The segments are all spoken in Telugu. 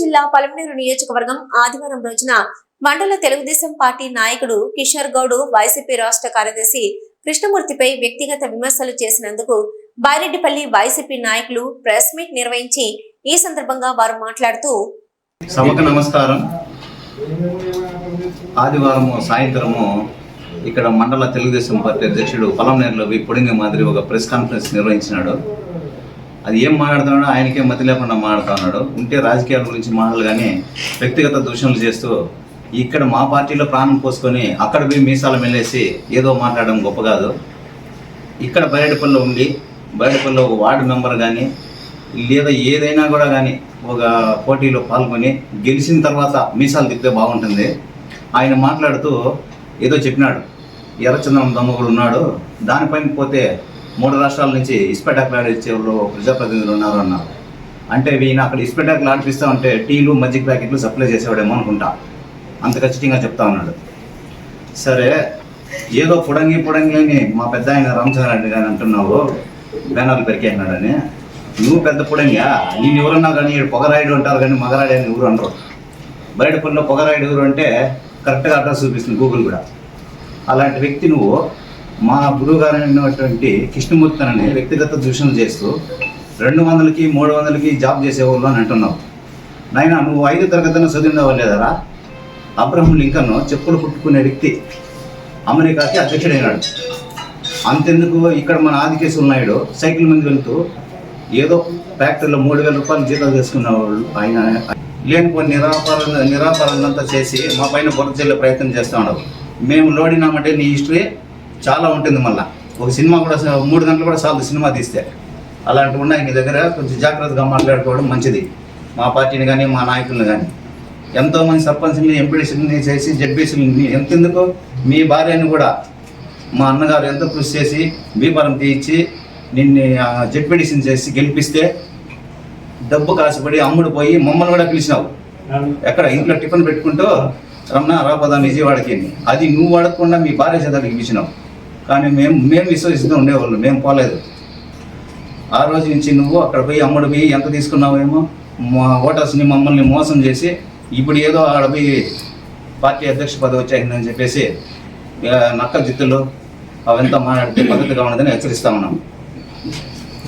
జిల్లా పలమనేరు నియోజకవర్గం ఆదివారం రోజున మండల తెలుగుదేశం పార్టీ నాయకుడు కిషోర్ గౌడ్ వైసీపీ రాష్ట్ర కార్యదర్శి కృష్ణమూర్తిపై వ్యక్తిగత విమర్శలు చేసినందుకు బైరెడ్డిపల్లి వైసీపీ నాయకులు ప్రెస్ మీట్ నిర్వహించి ఈ సందర్భంగా వారు మాట్లాడుతూ సభకు నమస్కారం. ఆదివారం సాయంత్రము ఇక్కడ మండల తెలుగుదేశం పార్టీ అధ్యక్షుడు పొలంనేరులో వి పొడింగ మాదిరి ఒక ప్రెస్ కాన్ఫరెన్స్ నిర్వహించినాడు. అది ఏం మాట్లాడుతున్నాడో ఆయనకే మతి లేకుండా మాట్లాడుతున్నాడు ఉంటే రాజకీయాల గురించి మాటలు కానీ వ్యక్తిగత దూషణలు చేస్తూ ఇక్కడ మా పార్టీలో ప్రాణం పోసుకొని అక్కడ పోయి మీసాలు మెల్లేసి ఏదో మాట్లాడడం గొప్ప కాదు. ఇక్కడ బయటపల్లిలో ఉండి బయటపల్లిలో ఒక వార్డు మెంబర్ కానీ లేదా ఏదైనా కూడా కానీ ఒక పోటీలో పాల్గొని గెలిచిన తర్వాత మీసాలు తిప్పితే బాగుంటుంది. ఆయన మాట్లాడుతూ ఏదో చెప్పినాడు. ఎర్రచందనం కూడా ఉన్నాడు. దానిపైన పోతే మూడు రాష్ట్రాల నుంచి ఇస్పెటాక్ ఆడిచ్చే వాళ్ళు ప్రజాప్రతినిధులు ఉన్నారు అన్నారు. అంటే ఈయన అక్కడ ఇస్పెటాకులు ఇస్తా ఉంటే టీలు మజ్జిగ ప్యాకెట్లు సప్లై చేసేవాడేమో అనుకుంటా. అంత ఖచ్చితంగా చెప్తా ఉన్నాడు. సరే ఏదో పుడంగి పుడంగి అని మా పెద్ద ఆయన రామచంద్రారెడ్డి గారు అంటున్నావు బ్యానర్లు పెరికేసినాడని నువ్వు పెద్ద పుడంగా నేను ఎవరన్నా కానీ పొగరాయుడు అంటారు కానీ మగరాయుడు అని ఎవరు అనరు. బయట పనిలో పొగరాయుడు ఎవరు అంటే కరెక్ట్గా అడ్రస్ చూపిస్తుంది గూగుల్ కూడా. అలాంటి వ్యక్తి నువ్వు మా గురువు గారు అయినటువంటి కృష్ణమూర్తి అని వ్యక్తిగత దూషణలు చేస్తూ రెండు వందలకి మూడు వందలకి జాబ్ చేసేవాళ్ళు అని అంటున్నావు. నాయన నువ్వు ఐదు తరగతిన చదివినవా లేదరా? అబ్రహం లింకన్ చెప్పులు పుట్టుకునే వ్యక్తి అమెరికాకి అధ్యక్షుడైనాడు. అంతెందుకు ఇక్కడ మన ఆదికేశ్వర నాయుడు సైకిల్ మీద వెళ్తూ ఏదో ఫ్యాక్టరీలో మూడు వేల రూపాయలు జీతాలు తీసుకున్న వాళ్ళు ఆయన. లేనిపోయిన నిరాపార నిరాపారాలంతా చేసి మా పైన బుర్ర చెల్లే ప్రయత్నం చేస్తూ ఉన్నారు మేము లోడినామంటే నీ హిస్టరీ చాలా ఉంటుంది మళ్ళీ. ఒక సినిమా కూడా మూడు గంటలు కూడా చాలు సినిమా తీస్తే. అలాంటివి ఉన్నాయి మీ దగ్గర కొంచెం జాగ్రత్తగా మాట్లాడుకోవడం మంచిది. మా పార్టీని కానీ మా నాయకులను కానీ ఎంతోమంది సర్పంచ్ని ఎంపీడీసీని చేసి జడ్పీసీని ఎంతెందుకు? మీ భార్యని కూడా మా అన్నగారు ఎంతో కృషి చేసి బీపరం తీయించి నిన్ను జడ్పీడీసీని చేసి గెలిపిస్తే డబ్బు కాసుపడి అమ్ముడు పోయి మమ్మల్ని కూడా పిలిచినావు. ఎక్కడ? ఇంట్లో టిఫిన్ పెట్టుకుంటూ రమణ రాపదా విజయవాడకి అది నువ్వు అడగకుండా మీ భార్య చేత పిలిచినావు. కానీ మేము మేము విశ్వసిస్తూ ఉండేవాళ్ళు మేము పోలేదు. ఆ రోజు నుంచి నువ్వు అక్కడ పోయి అమ్మడు పోయి ఎంత తీసుకున్నావేమో మా ఓటర్స్ని మమ్మల్ని మోసం చేసి ఇప్పుడు ఏదో ఆడ పోయి పార్టీ అధ్యక్ష పదవి వచ్చాయిందని చెప్పేసి నక్క జిత్తులు అవంతా మాట్లాడితే పద్ధతిగా ఉన్నదని హెచ్చరిస్తా ఉన్నాం.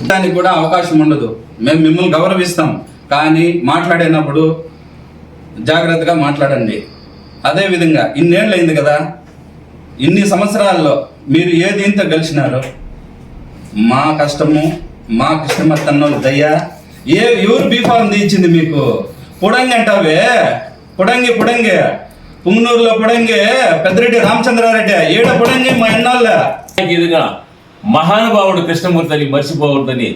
దానికి కూడా అవకాశం ఉండదు. మేము మిమ్మల్ని గౌరవిస్తాం. కానీ మాట్లాడేటప్పుడు జాగ్రత్తగా మాట్లాడండి. అదేవిధంగా ఇన్నేళ్ళు అయింది కదా. ఇన్ని సంవత్సరాల్లో మీరు ఏ దీంతో గెలిచినారు మా కష్టము మా కృష్ణమత్తన్న దయ్యా ఏ ఎవరు బీఫార్మ్ తీయించింది మీకు? పుడంగి అంటావే? పుడంగి పుడంగి. పుంగనూరులో పుడంగి పెద్దరెడ్డి రామచంద్రారెడ్డి ఏడ పుడంగి మా ఎన్నాళ్ళ ఇదిగా మహానుభావుడు కృష్ణమూర్తి మర్చిపోవద్దని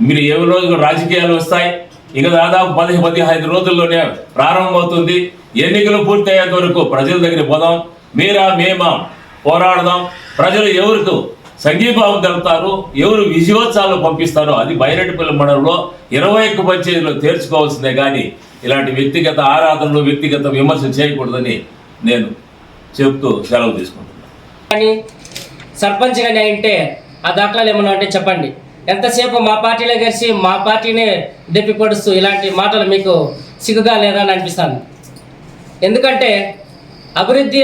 మీరు ఏ రోజు రాజకీయాలు వస్తాయి? ఇక దాదాపు పది పదిహేను రోజుల్లోనే ప్రారంభమవుతుంది. ఎన్నికలు పూర్తయ్యేంత వరకు ప్రజల దగ్గర పోదాం. మీరా మేమా పోరాడదాం. ప్రజలు ఎవరికి సంఘీభావం తెలుపుతారు ఎవరు విజయోత్సవాలు పంపిస్తారో అది బైరెడ్డిపల్లి మండలంలో ఇరవై ఒక్క పంచాయతీలో తేర్చుకోవాల్సిందే కానీ ఇలాంటి వ్యక్తిగత ఆరాధనలు వ్యక్తిగత విమర్శలు చేయకూడదని నేను చెప్తూ సెలవు తీసుకుంటున్నాను. కానీ సర్పంచ్ కానీ ఆ దాఖలాలు ఏమన్నా ఉంటే చెప్పండి. ఎంతసేపు మా పార్టీలో కలిసి మా పార్టీని దెప్పిపడుస్తూ ఇలాంటి మాటలు మీకు సిగ్గుగా లేదా అని అనిపిస్తాను. ఎందుకంటే అభివృద్ధి